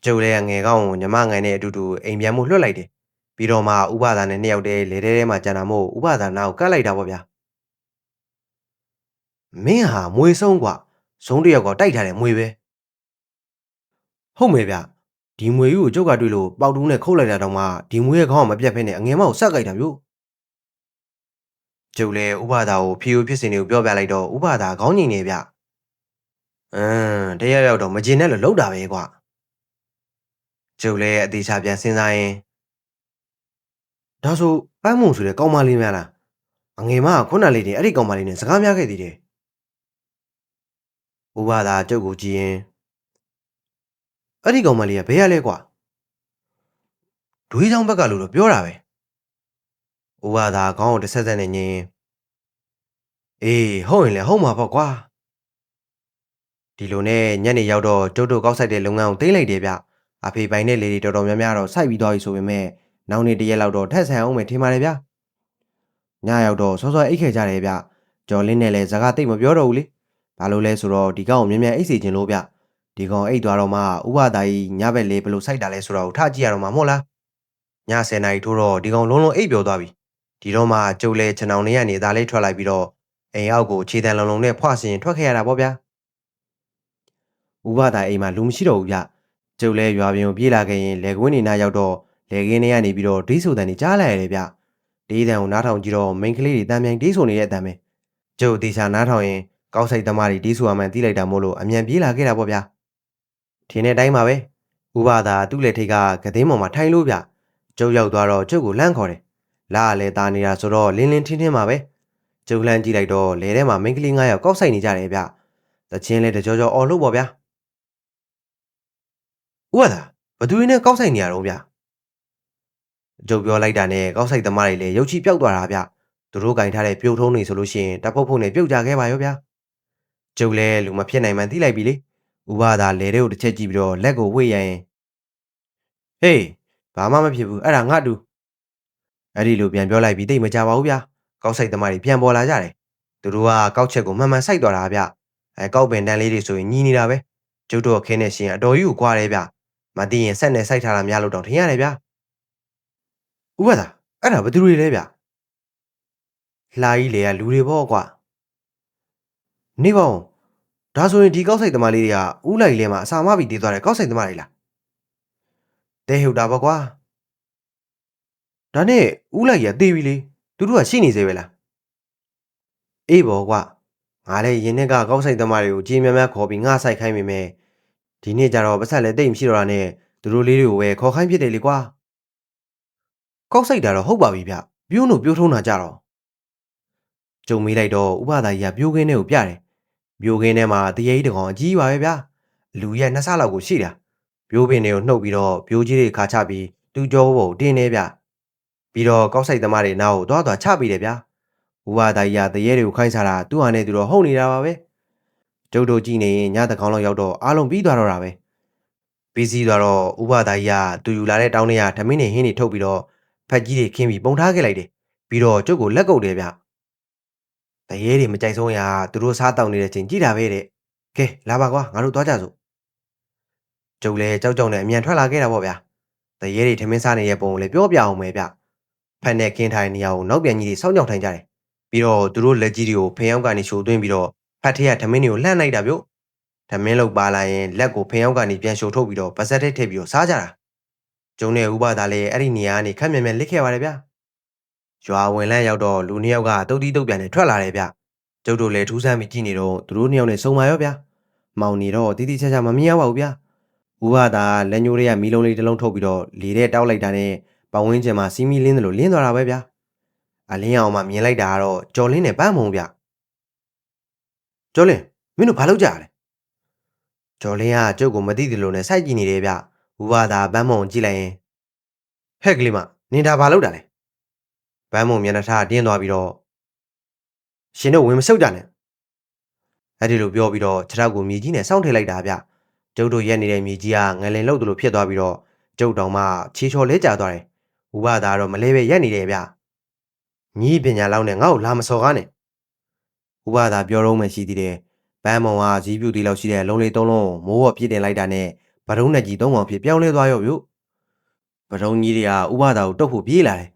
ကျုပ်လည်းငယ်ကောင်းကိုညီမငယ်နဲ့အတူတူအိမ်ပြန်မှုလွှတ်လိုက်တယ်ပြီးတော့မှဥပဒါနဲ့နှစ်ယောက်တည်းလေထဲထဲမှာကြံတာမို့ဥပဒါနာကိုကတ်လိုက်တာပေါ့ဗျာမင်းဟာမွေဆုံးกว่าဇုံးတယောက်ကတိုက်ထားတယ်မွေပဲ ဟုတ်မယ်ဗျဒီမွေကြီးကိုကျုပ်ကတွေ့လို့ပေါက်တူးနဲ့ခုတ်လိုက်တာတော့မှဒီမွေရဲ့ခေါင်းကမပြတ်ဖ ೇನೆ အငယ်မကိုဆက်ကြိုက်တာမျိုးကျုပ်လည်းဥပဒါကိုဖီယိုဖြစ်စဉ်တွေကိုပြောပြလိုက်တော့ဥပဒါခေါင်းငိန်နေဗျအင်းတရက်ရောက်တော့မကျင်နဲ့လို့လောက်တာပဲကွာကျုပ်လည်းအသေးချာပြန်စဉ်းစားရင်ဒါဆိုပန်းမုံဆိုတဲ့ကောင်မလေးများလားအငယ်မကခုနလေးတင်အဲ့ဒီကောင်မလေးနဲ့စကားများခဲ့သေးတယ်ဥပဒါကျုပ်ကိုကြည့်ရင် အဲ့ဒီကောင်မလေးကဘယ်ရလဲကွာဒွေးချောင်းဘက်ကလို့တော့ပြောတာပဲဥပဒါခေါင်းကိုတစ်ဆက်ဆက်နဲ့ညင်အေးဟုတ်ရင်လည်းဟုတ်မှာပေါ့ကွာဒီလိုနဲ့ညနေရောက်တော့ကျုပ်တို့ကောက်ဆိုင်တဲ့လုပ်ငန်းကိုသိမ့်လိုက်တယ်ဗျအဖေပိုင်တဲ့လေတွေတော်တော်များများတော့စိုက်ပြီးသွားပြီဆိုပေမဲ့နောက်နေ့တရက်လောက်တော့ထက်ဆန်အောင်မယ်ထင်ပါတယ်ဗျညရောက်တော့စောစောအိတ်ခဲ့ကြတယ်ဗျကျော်လင်းနဲ့လည်းစကားတိတ်မပြောတော့ဘူးလေဘာလို့လဲဆိုတော့ဒီကောင်ကိုမြ мян အိတ်စီခြင်းလို့ဗျ ဒီကောင်အိတ်သွားတော့မှဥပဒါကြီးညဘက်လေးဘယ်လိုစိုက်တာလဲဆိုတော့ထကြည့်ရတော့မှမဟုတ်လားည10နာရီထိုးတော့ဒီကောင်လုံးလုံးအိတ်ပြောသွားပြီဒီတော့မှကျုပ်လဲခြံအောင်လေးကနေသားလေးထွက်လိုက်ပြီးတော့အိမ်အောက်ကိုခြေတံလုံးလုံးနဲ့ဖွာစင်ထွက်ခဲ့ရတာပေါ့ဗျာဥပဒါအိမ်မှာလူမရှိတော့ဘူးဗျကျုပ်လဲရွာပြင်ကိုပြေးလာခဲ့ရင်လေကွင်းနေနာရောက်တော့လေကင်းထဲကနေပြီးတော့ဒိဆိုတန်နေကြားလာရတယ်ဗျဒေးတန်ကိုနားထောင်ကြည့်တော့မိန်ကလေးတွေတမ်းမြိုင်ဒေးဆိုနေတဲ့အတန်ပဲကျုပ်တေချာနားထောင်ရင်ကောက်ဆိုင်သမားတွေဒေးဆိုအမှန်တီးလိုက်တာမို့လို့အမြန်ပြေးလာခဲ့တာပေါ့ဗျာ ထင်းတဲ့အတိုင်းပါပဲဥပဒါသူ့လက်ထိတ်ကကသင်းပေါ်မှာထိုင်လို့ဗျကျုပ်ရောက်သွားတော့ကျုပ်ကိုလှမ်းခေါ်တယ်လာကလည်းตาနေတာဆိုတော့လင်းလင်းထင်းထင်းပါပဲကျုပ်လှမ်းကြည့်လိုက်တော့လေထဲမှာမိန်းကလေး9ယောက်ကောက်ဆိုင်နေကြတယ်ဗျတချင်းလဲတကြောကြောအော်လို့ပေါ့ဗျာဥပဒါဘသူတွေနဲ့ကောက်ဆိုင်နေရတော့ဗျကျုပ်ပြောလိုက်တာနဲ့ကောက်ဆိုင်သမားတွေလည်းရုပ်ချီပြောက်သွားတာဗျသူတို့ကင်ထားတဲ့ပြုတ်ထုံးနေဆိုလို့ရှိရင်တပုတ်ဖုတ်နဲ့ပြုတ်ကြခဲ့ပါရောဗျကျုပ်လည်းလူမဖြစ်နိုင်မှန်းသိလိုက်ပြီလေ ဥပဒါလေတဲ့ကိုတစ်ချက်ကြည့်ပြီးတော့လက်ကိုဝှေ့ရရင်ဟေးဘာမှမဖြစ်ဘူးအဲ့ဒါငါတူအဲ့ဒီလိုပြန်ပြောလိုက်ပြီးတိတ်မကြပါဘူးဗျာကောက်ဆိုင်သမားတွေပြန်ပေါ်လာကြတယ်သူတို့ကကောက်ချက်ကိုမှန်မှန်စိုက်သွားတာဗျအဲကောက်ပင်တန်းလေးတွေဆိုရင်ညီးနေတာပဲကျုပ်တို့ခင်းနေရှင်အတော်ကြီးကိုကွာတယ်ဗျမသိရင်ဆက်နဲ့စိုက်ထားတာများလို့တော့ထင်ရတယ်ဗျဥပဒါအဲ့ဒါဘယ်သူတွေလဲဗျလှာကြီးလေကလူတွေပေါ့ကွာနေပါဦး ဒါဆိုရင်ဒီကောက်ဆိုင်သမားလေးတွေကဥလိုက်လဲမှာအစာမပြီးတည်သွားတယ်ကောက်ဆိုင်သမားတွေလားတဲဟုတ်တာပေါ့ကွာဒါနဲ့ဥလိုက်ရသေးပြီလေသူတို့ကရှိနေသေးပဲလားအေးပေါ့ကွာငါလည်းရင်ထဲကကောက်ဆိုင်သမားတွေကိုကြီးများများခေါ်ပြီးငါဆိုင်ခိုင်းမိမယ်ဒီနေ့ကျတော့ပတ်ဆက်လည်းတိတ်မရှိတော့တာနဲ့သူတို့လေးတွေကိုပဲခေါ်ခိုင်းဖြစ်တယ်လေကွာကောက်ဆိုင်တာတော့ဟုတ်ပါပြီဗျပြိုးလို့ပြိုးထုံးတာကြတော့ကြုံမေးလိုက်တော့ဥပဒါကြီးကပြိုးခင်းထဲကိုပြတယ် ပြိုးခင်းထဲမှာတရေကြီးတကောင်အကြီးပါပဲဗျလူရဲ့နှစ်ဆလောက်ကိုရှိတာပြိုးပင်တွေကိုနှုတ်ပြီးတော့ပြိုးကြီးတွေခါချပြီးတသူ့ကြောပေါ်တင်းနေဗျပြီးတော့ကောက်ဆိုင်သမားတွေနောက်ကိုသွားသွားချပေးတယ်ဗျဥပါဒါကြီးကတရေတွေကိုခိုင်းစားတာသူ့ဟာနဲ့သူတော့ဟုတ်နေတာပါပဲကျုပ်တို့ကြည့်နေရင်ညတကောင်လောက်ရောက်တော့အားလုံးပြီးသွားတော့တာပဲပြီးစီးသွားတော့ဥပါဒါကြီးကသူယူလာတဲ့တောင်းတွေကဓမင်းနေဟင်းတွေထုတ်ပြီးတော့ဖက်ကြီးတွေခင်းပြီးပုံထားခဲ့လိုက်တယ်ပြီးတော့ကျုပ်ကိုလက်ကုပ်တယ်ဗျ တရေတွေမကြိုက်ဆုံးရာသူတို့စားတောက်နေတဲ့ချိန်ကြည့်တာပဲတဲ့ကဲလာပါကွာငါတို့သွားကြစို့ကျုပ်လည်းကြောက်ကြောက်နဲ့အမြန်ထွက်လာခဲ့တာပေါ့ဗျာတရေတွေထမင်းစားနေတဲ့ပုံကိုလည်းပြောပြအောင်ပဲဗျဖက်နဲ့ကင်းထိုင်နေရာကိုနောက်ပြန်ကြီးတွေစောင့်ကြောက်ထိုင်ကြတယ်ပြီးတော့သူတို့လက်ကြီးတွေကိုဖင်ရောက်ကနေရှိုးသွင်းပြီးတော့ဖတ်ထရထမင်းတွေကိုလှမ်းလိုက်တာဗျထမင်းလောက်ပါလာရင်လက်ကိုဖင်ရောက်ကနေပြန်ရှိုးထုတ်ပြီးတော့ပါဇက်ထဲထည့်ပြီးတော့စားကြတာကျုံနဲ့ဥပဒါလည်းအဲ့ဒီနေရာကနေခက်မြက်မြက်လစ်ခဲ့ပါတယ်ဗျ ရွာဝင်လန့်ရောက်တော့လူနှစ်ယောက်ကတုတ်တီးတုတ်ပြန်နဲ့ထွက်လာတယ်ဗျကျုပ်တို့လည်းထူးဆန်းပြီးကြည့်နေတော့သူတို့နှစ်ယောက်နဲ့စုံပါရောဗျမောင်နေတော့တီးတီးချာချာမမြင်ရပါဘူးဗျဥပဒါလက်ညိုးတွေကမီးလုံးလေးတစ်လုံးထုတ်ပြီးတော့လေထဲတောက်လိုက်တာနဲ့ပဝင်းကျင်မှာစီးမီလင်းတယ်လို့လင်းသွားတာပဲဗျအလင်းအောင်မှမြင်လိုက်တာကတော့ကြော်လင်းနဲ့ပန်းမုံဗျကြော်လင်းမင်းတို့ဘာလုပ်ကြရလဲကြော်လင်းကကျုပ်ကိုမသိတယ်လို့နဲ့စိုက်ကြည့်နေတယ်ဗျဥပဒါပန်းမုံကြည့်လိုက်ရင်ဟဲ့ကလေးမနင်ဒါဘာလုပ်တာလဲ ပန်းမုံမျက်နှာထားတင်းသွားပြီးတော့ရှင်တို့ဝင်မဆုပ်ကြနဲ့အဲ့ဒီလိုပြောပြီးတော့ခြေထောက်ကိုမြေကြီးနဲ့စောင့်ထည့်လိုက်တာဗျကျုပ်တို့ရက်နေတဲ့မြေကြီးကငလင်လုတ်တယ်လို့ဖြစ်သွားပြီးတော့ကျုပ်တောင်မှခြေချော်လဲကျသွားတယ်ဥပဒါတော့မလဲပဲရက်နေတယ်ဗျညီပညာလောက်နဲ့ငါ့ကိုလာမစော်ကားနဲ့ဥပဒါပြောတော့မှရှိသေးတယ်ပန်းမုံကဇီးပြူတီလောက်ရှိတဲ့လုံးလေးသုံးလုံးကိုမိုးပေါ်ပြစ်တင်လိုက်တာနဲ့ဗရုံးနဲ့ကြီးသုံးကောင်ဖြစ်ပြောင်းလဲသွားရော့ဗျဗရုံးကြီးတွေကဥပဒါကိုတုတ်ဖို့ပြေးလာတယ်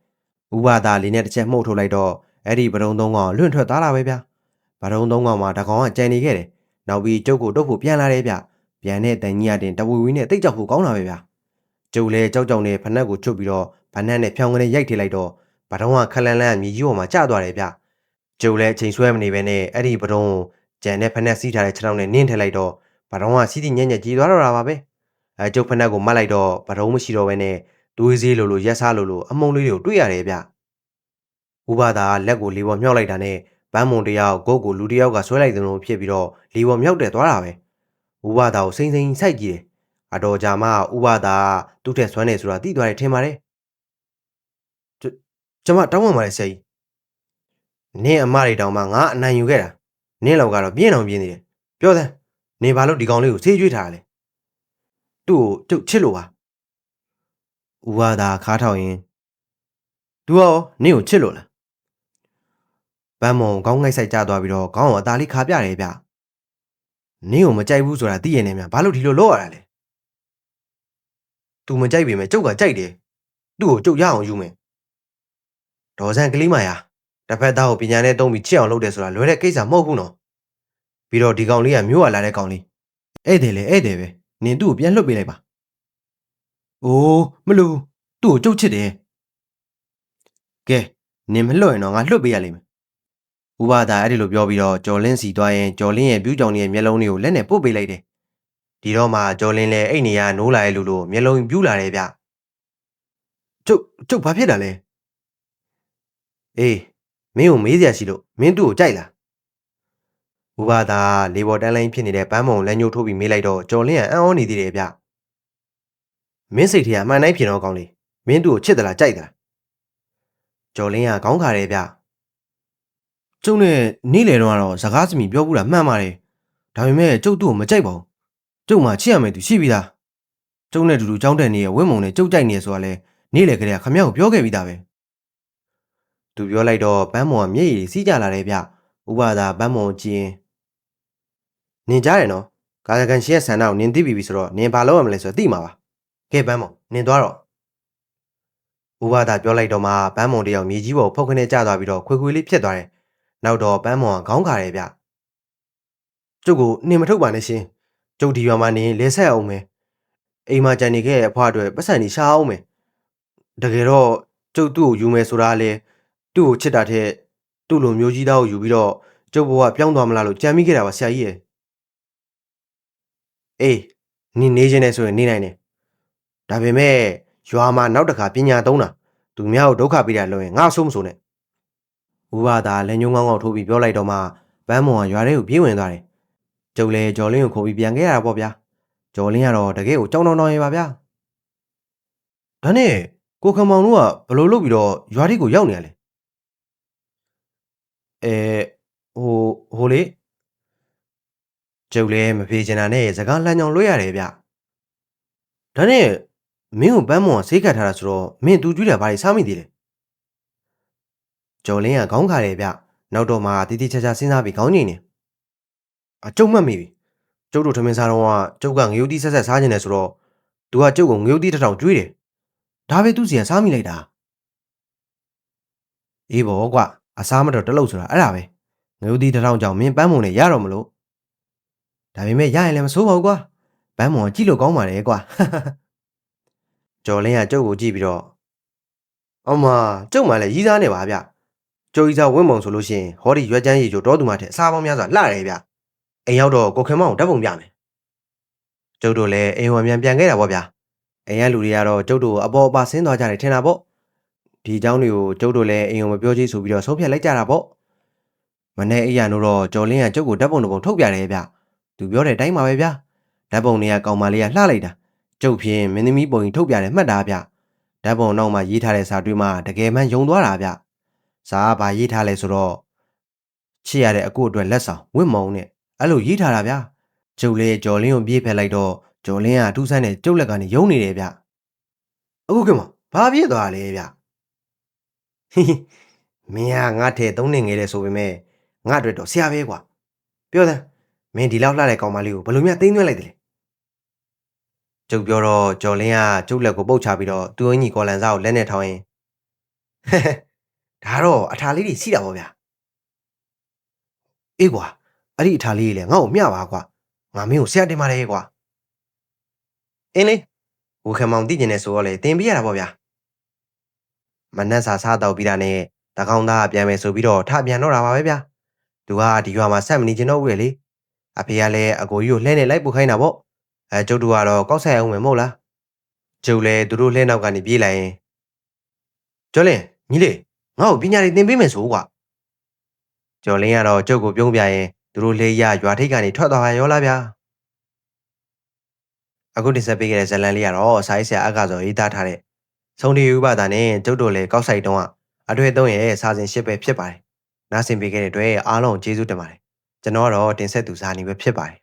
ဥပဒါလေးနဲ့တစ်ချက်မှုတ်ထုတ်လိုက်တော့အဲ့ဒီဗရုံးသုံးကောင်လွင့်ထွက်သွားတာပဲဗျဗရုံးသုံးကောင်မှာတကောင်ကကြံနေခဲ့တယ်နောက်ပြီးကျုပ်ကိုတုတ်ဖို့ပြန်လာတယ်ဗျပြန်တဲ့တန်ကြီးရတင်တဝီဝီနဲ့တိတ်ကြောက်ဖို့ကောင်းတာပဲဗျကျုပ်လည်းကြောက်ကြောက်နဲ့ဖနက်ကိုချွတ်ပြီးတော့ဗနက်နဲ့ဖြောင်းကနေရိုက်ထည့်လိုက်တော့ဗတုံးကခလန်းလန်းမြေကြီးပေါ်မှာကျသွားတယ်ဗျကျုပ်လည်းအချိန်ဆွဲမနေပဲနဲ့အဲ့ဒီဗတုံးကိုကြံနဲ့ဖနက်စီးထားတဲ့ခြေထောက်နဲ့နင်းထည့်လိုက်တော့ဗတုံးကစီးစီးညံ့ညံ့ကြီးသွားတော့တာပါပဲအဲကျုပ်ဖနက်ကိုမတ်လိုက်တော့ဗတုံးမရှိတော့ပဲနဲ့ သွေးစည်းလိုလိုရက်စားလိုလိုအမုံလေးတွေကိုတွေ့ရတယ်ဗျဥပဒါကလက်ကိုလေးပေါ်မြောက်လိုက်တာနဲ့ဗန်းမုံတယောက်ဂုတ်ကိုလူတယောက်ကဆွဲလိုက်တယ်လို့ဖြစ်ပြီးတော့လေးပေါ်မြောက်တယ်သွားတာပဲဥပဒါကိုစိမ့်စိမ့်စိုက်ကြည့်တယ်အတော်ကြာမှဥပဒါကသူ့ထက်ဆွမ်းနေဆိုတာသိသွားတယ်ထင်ပါတယ်ကျမတောင်းပန်ပါတယ်ဆရာကြီးနင်းအမတွေတောင်မှငါအနိုင်ယူခဲ့တာနင်းလောက်ကတော့ပြင်းအောင်ပြင်းနေတယ်ပြောစမ်းနင်ဘာလို့ဒီကောင်လေးကိုဆေးကျွေးထားရလဲသူ့ကိုကျုပ်ချစ်လို့ပါ ဥပါဒါခါထောက်ရင်သူရောနင့်ကိုချစ်လို့လားပန်းမုံခေါင်းငိုက်ဆိုင်ကျသွားပြီးတော့ခေါင်းကိုအသာလေးခါပြတယ်ဗျနင့်ကိုမကြိုက်ဘူးဆိုတာသိရနေမြဘာလို့ဒီလိုလုပ်ရတာလဲ तू မကြိုက်ပေမဲ့ကျုပ်ကကြိုက်တယ်သူ့ကိုကျုပ်ရအောင်ယူမယ်ဒေါ်ဆန်ကလေးမယာတစ်ဖက်သားကိုပညာနဲ့တုံးပြီးချစ်အောင်လုပ်တယ်ဆိုတာလွယ်တဲ့ကိစ္စမဟုတ်ဘူးနော်ပြီးတော့ဒီကောင်လေးကမျိုးဝလာတဲ့ကောင်လေးဧည့်သည်လေဧည့်သည်ပဲနင်သူ့ကိုပြန်လွှတ်ပေးလိုက်ပါ အိုးမလို့သူ့ကိုကျုပ်ချစ်တယ်ကဲနင်မလွှတ်ရင်တော့ငါလွှတ်ပေးရလိမ့်မယ်ဥပါဒါအဲ့ဒီလိုပြောပြီးတော့ကျော်လင်းစီသွားရင်ကျော်လင်းရဲ့ပြူးကြောင်ရဲ့မျက်လုံးတွေကိုလက်နဲ့ပုတ်ပေးလိုက်တယ်ဒီတော့မှကျော်လင်းလည်းအဲ့နေရနိုးလာရဲ့လူလိုမျက်လုံးပြူးလာတယ်ဗျကျုပ်ကျုပ်ဘာဖြစ်တာလဲအေးမင်းကိုမေးစရာရှိလို့မင်းသူ့ကိုကြိုက်လားဥပါဒါလေပေါ်တန်းလိုင်းဖြစ်နေတဲ့ပန်းမုံလက်ညှိုးထိုးပြီးမေးလိုက်တော့ကျော်လင်းကအံ့ဩနေသေးတယ်ဗျ မင်းစိတ်ထဲကအမှန်တိုင်းဖြစ်တော့ကောင်းလေမင်းသူ့ကိုချစ်သလားကြိုက်သလားကျော်လင်းကခေါင်းခါတယ်ဗျကျုပ်နဲ့နေ့လေတော့ကတော့စကားစမီပြောဘူးတာမှန်ပါတယ်ဒါပေမဲ့ကျုပ်သူ့ကိုမကြိုက်ပါဘူးကျုပ်မှချစ်ရမယ်သူရှိပြီသားကျုပ်နဲ့တူတူကြောင်းတက်နေရဝင်းမုံနဲ့ကျုပ်ကြိုက်နေရဆိုတာလဲနေ့လေကလေးကခမ ्या ကိုပြောခဲ့ပြီးသားပဲသူပြောလိုက်တော့ပန်းမုံကမျက်ရည်စီးကြလာတယ်ဗျဥပါဒါပန်းမုံကြည့်ရင်နင်ကြားတယ်နော်ကာယကံရှင်ရဲ့ဆန္ဒကိုနင်သိပြီပြီဆိုတော့နင်ဘာလုပ်ရမလဲဆိုတော့သိမှာပါ ကဲပန်းမုံနင်သွားတော့ဥပါဒါပြောလိုက်တော့မှပန်းမုံတယောက်မြေကြီးပေါ်ဖုတ်ခနဲ့ကျသွားပြီးတော့ခွေခွေလေးဖြစ်သွားတယ်နောက်တော့ပန်းမုံကခေါင်းခါတယ်ဗျကျုပ်ကိုနင်မထုတ်ပါနဲ့ရှင်ကျုပ်ဒီရွာမှာနေလဲဆက်အောင်မယ်အိမ်မှာကြံနေခဲ့တဲ့အဖွားအတွက်ပတ်စံနေရှာအောင်မယ်တကယ်တော့ကျုပ်သူ့ကိုယူမယ်ဆိုတာလေသူ့ကိုချစ်တာတဲ့သူ့လိုမျိုးကြီးသားကိုယူပြီးတော့ကျုပ်ဘဝပြောင်းသွားမလားလို့ကြံမိခဲ့တာပါဆရာကြီးရဲ့အေးနင်နေခြင်းနဲ့ဆိုရင်နေနိုင်တယ် ဒါပေမဲ့ရွာမှာနောက်တစ်ခါပညာသုံးတာသူများကိုဒုက္ခပေးတာလို့ရင်ငါဆိုးမဆိုးနဲ့ဥပါဒါလက်ညှိုးကောင်းကောင်းထိုးပြီးပြောလိုက်တော့မှဗန်းမောင်ကရွာထဲကိုပြေးဝင်သွားတယ်ကျုပ်လည်းဂျော်လင်းကိုခေါ်ပြီးပြန်ခဲ့ရတာပေါ့ဗျာဂျော်လင်းကတော့တကယ်ကိုကြောင်းတောင်းတောင်းရေးပါဗျာဒါနဲ့ကိုခမောင်တို့ကဘယ်လိုလုပ်ပြီးတော့ရွာထိကိုရောက်နေရလဲအဲဟိုဟိုလေကျုပ်လည်းမဖြေချင်တာနဲ့စကားလမ်းကြောင်လွှဲရတယ်ဗျဒါနဲ့ မင်းကိုပန်းမွန်ကဆေးကတ်ထားတာဆိုတော့မင်းသူကျွေးတာဘာတွေစားမိသေးလဲကျော်လင်းကခေါင်းခါတယ်ဗျနောက်တော့မှတီတီချာချာစဉ်းစားပြီးခေါင်းငိမ့်နေအကျုံမှတ်မိပြီကျုပ်တို့ထမင်းစားတော့ကကျုပ်ကငရုတ်တီးဆက်ဆက်စားနေတယ်ဆိုတော့သူကကျုပ်ကိုငရုတ်တီးတစ်ထောင်ကျွေးတယ်ဒါပဲသူစီကစားမိလိုက်တာအေးဘောကွာအစားမတော်တလို့ဆိုတာအဲ့ဒါပဲငရုတ်တီးတစ်ထောင်ကြောင့်မင်းပန်းမွန်နဲ့ရတော့မလို့ဒါပေမဲ့ရရင်လည်းမစိုးပါဘူးကွာပန်းမွန်ကကြည့်လို့ကောင်းပါလေကွာ ကျော်လင်းကကျုပ်ကိုကြည့်ပြီးတော့အမကျုပ်မှလည်းရီးစားနေပါဗျကျုပ်ရီးစားဝင့်မုံဆိုလို့ရှိရင်ဟောဒီရွက်ချမ်းရီကျိုတောသူမထက်အစားပေါင်းများစွာလှတယ်ဗျအိမ်ရောက်တော့ကိုခင်မောင်ဓာတ်ပုံပြမယ်ကျုပ်တို့လည်းအိမ်ဝင်ပြန်ပြန်ခဲ့တာပေါ့ဗျာအိမ်ရလူတွေကတော့ကျုပ်တို့ကိုအပေါ်အပါဆင်းသွားကြတယ်ထင်တာပေါ့ဒီအကြောင်းတွေကိုကျုပ်တို့လည်းအိမ်ဝင်မပြောချေဆိုပြီးတော့ဆုံးဖြတ်လိုက်ကြတာပေါ့မနေ့အိယာနို့တော့ကျော်လင်းကကျုပ်ကိုဓာတ်ပုံတစ်ပုံထုတ်ပြတယ်ဗျသူပြောတဲ့အတိုင်းပါပဲဗျာဓာတ်ပုံတွေကကောင်မလေးကလှလိုက်တာ ကျုပ်ဖြင့်မင်းသမီးပုံကြီးထုတ်ပြတယ်မှတ်တာဗျဓာတ်ပုံနောက်မှာရေးထားတဲ့စာတွေမှာတကယ်မှန်ယုံသွားတာဗျစာကဘာရေးထားလဲဆိုတော့ချစ်ရတဲ့အကိုအတွက်လက်ဆောင်ဝင့်မုံနဲ့အဲ့လိုရေးထားတာဗျကျုပ်လေးကျော်လင်းကိုပြေးဖက်လိုက်တော့ကျော်လင်းကထူးဆန်းတဲ့ကျုပ်လက်ကနေယုံနေတယ်ဗျအခုကမဘာပြေးသွားလဲဗျဟိဟိမင်းကငါထဲသုံးနေငယ်တယ်ဆိုပေမဲ့ငါအတွက်တော့ဆရာပဲကွာပြောစမ်းမင်းဒီလောက်လှတဲ့ကောင်မလေးကိုဘယ်လိုများသိမ်းသွင်းလိုက်တယ်လဲ ကျုပ်ပြောတော့ကျော်လင်းကကျုပ်လက်ကိုပုတ်ချပြီးတော့သူ့အင်ကြီးကော်လန်စားကိုလက်နဲ့ထောင်းရင်ဟဲ့ဟဲ့ဒါတော့အထာလေးတွေစီးတာပေါ့ဗျာအေးကွာအဲ့ဒီအထာလေးကြီးလေငါ့ကိုမျှပါကွာငါမင်းကိုဆရာတင်ပါတယ်ကွာအင်းလေဝခမောင်တည်ကျင်နေဆိုတော့လေတင်ပြရတာပေါ့ဗျာမနှက်စာစားတော့ပြီးတာနဲ့တကောင်းသားပြန်မယ်ဆိုပြီးတော့ထပြန်တော့တာပါပဲဗျာသူကဒီရွာမှာဆက်မနေချင်တော့ဘူးလေအဖေကလည်းအကိုကြီးကိုလှဲနေလိုက်ပို့ခိုင်းတာပေါ့ အဲကျုပ်တို့ကတော့ကောက်ဆက်အောင်မယ်မဟုတ်လားကျုပ်လည်းသူတို့လှဲနောက်ကနေပြေးလိုက်ရင်ကျော်လင်းညီလေးငါ့ကိုပညာတွေသင်ပေးမယ်ဆိုကွာကျော်လင်းကတော့ကျုပ်ကိုပြုံးပြရင်သူတို့လှဲရရွာထိပ်ကနေထွက်သွားပါရောလားဗျာအခုတင်ဆက်ပေးခဲ့တဲ့ဇတ်လန်လေးကတော့စာရေးဆရာအကစောရေးသားထားတဲ့ဆုံးတီဥပဒါနဲ့ကျုပ်တို့လည်းကောက်ဆိုင်တုံးကအတွေ့အသုံးရဲ့စာစဉ်ရှစ်ပဲဖြစ်ပါတယ်နားဆင်ပေးခဲ့တဲ့အတွက်အားလုံးကျေးဇူးတင်ပါတယ်ကျွန်တော်ကတော့တင်ဆက်သူဇာနီပဲဖြစ်ပါတယ်